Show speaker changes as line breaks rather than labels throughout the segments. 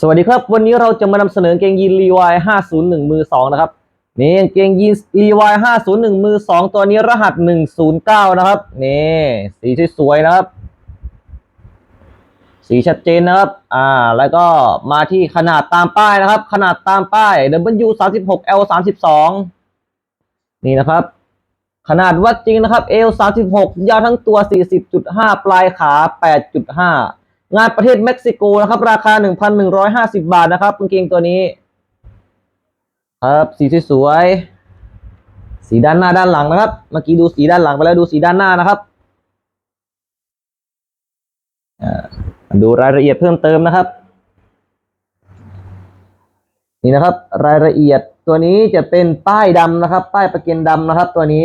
สวัสดีครับ วันนี้เราจะมานำเสนอเกงยีนรีวาย501 มือ 2 นะครับนี่เกงยีนรีวาย501 มือ 2 ตัวนี้รหัส 109 นะครับนี่สีสวยๆนะครับ สีชัดเจนนะครับ อ่า แล้วก็มาที่ขนาดตามป้ายนะครับ ขนาดตามป้าย W 36 L 32นี่นะครับ ขนาดวัดจริงนะครับ L 36ยาวทั้งตัว 40.5 ปลายขา 8.5 งานประเทศเม็กซิโกนะครับ ราคา 1,150 บาทนะครับกางเกงตัวนี้ ครับ สีสวยๆสีด้านหน้าด้านหลังนะครับ เมื่อกี้ดูสีด้านหลังไปแล้วดูสีด้านหน้านะครับดูรายละเอียดเพิ่มเติมนะครับ นี่นะครับ รายละเอียดตัวนี้จะเป็นป้ายดำนะครับ ป้ายประเกันดำนะครับ ตัวนี้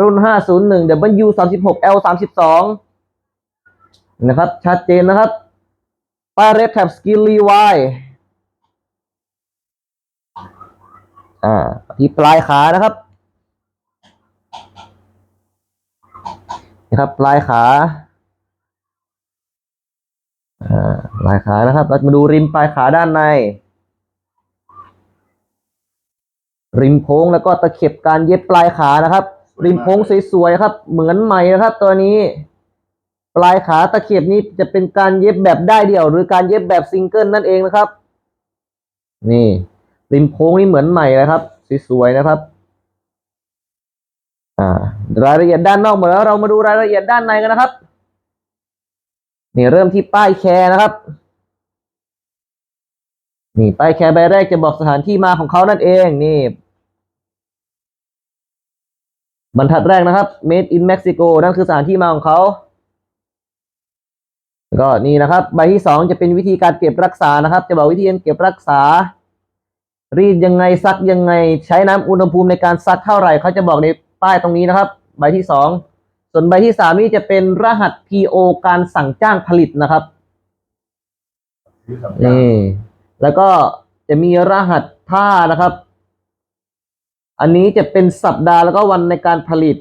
รุ่น 501 W 36 L 32 นะครับชัดเจนนะครับป้ายเรดแท็บสกิลลีวายอ่าที่ปลายขานะครับนะครับปลายขาอ่าปลายขานะครับ เรามาดูริมปลายขาด้านใน ริมโค้งแล้วก็ตะเข็บการเย็บปลายขานะครับ ริมโค้งสวยๆครับ เหมือนใหม่นะครับ ตัวนี้ ลายขาตะเข็บนี้จะเป็นการเย็บแบบได้เดี่ยว หรือการเย็บแบบซิงเกิลนั่นเองนะครับ นี่ริมโค้งนี่เหมือนใหม่นะครับสวยๆนะครับอ่ารายละเอียดด้านนอกหมดแล้วเรามาดูรายละเอียดด้านในกันนะครับ นี่เริ่มที่ป้ายแคร์นะครับ นี่ป้ายแคร์ใบแรกจะบอกสถานที่มาของเขานั่นเองนี่บรรทัดแรกนะครับ made in Mexico นั่นคือสถานที่มาของเขา ก็นี่นะครับ ใบที่สองจะเป็นวิธีการเก็บรักษานะครับ จะบอกวิธีการเก็บรักษา รีดยังไงซักยังไง ใช้น้ำอุณหภูมิในการซักเท่าไหร่เขาจะบอกในป้ายตรงนี้นะครับ ใบที่สองส่วนใบที่สามนี่จะเป็นรหัส PO การสั่งจ้างผลิตนะครับนี่แล้วก็จะมีรหัสท่านะครับ อันนี้จะเป็นสัปดาห์แล้วก็วันในการผลิต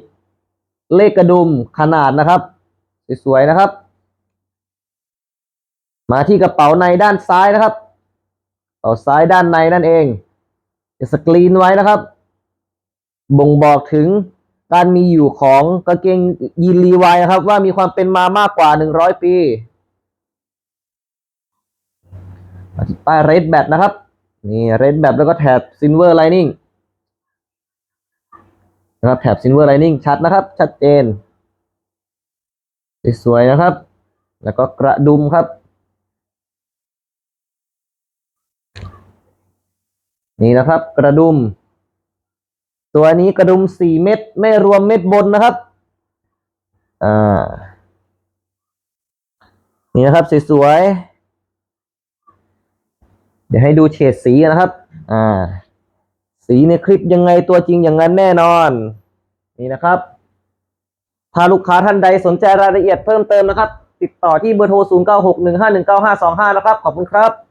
เลขกระดุมขนาดนะครับ สวยๆนะครับ มาที่กระเป๋าในด้านซ้ายนะครับกระเป๋าซ้ายด้านในนั่นเอง จะสกรีนไว้นะครับ บ่งบอกถึงการมีอยู่ของกางเกงยีนรีวายนะครับ ว่ามีความเป็นมามากกว่าหนึ่งร้อยปีป้ายเรดแบทนะครับ นี่เรดแบทแล้วก็แถบซิลเวอร์ไลนิ่งนะครับแถบซิลเวอร์ไลนิ่งชัดนะครับ ชัดเจน สวยๆนะครับ แล้วก็กระดุมครับ นี่นะครับ กระดุม ตัวนี้กระดุมสี่เม็ดไม่รวมเม็ดบนนะครับ อ่า นี่นะครับสวยๆเดี๋ยวให้ดูเฉดสีนะครับ อ่า สีในคลิปยังไงตัวจริงอย่างนั้นแน่นอน นี่นะครับถ้าลูกค้าท่านใดสนใจรายละเอียดเพิ่มเติมนะครับ ติดต่อที่เบอร์โทร 0961519525 นะครับ ขอบคุณครับ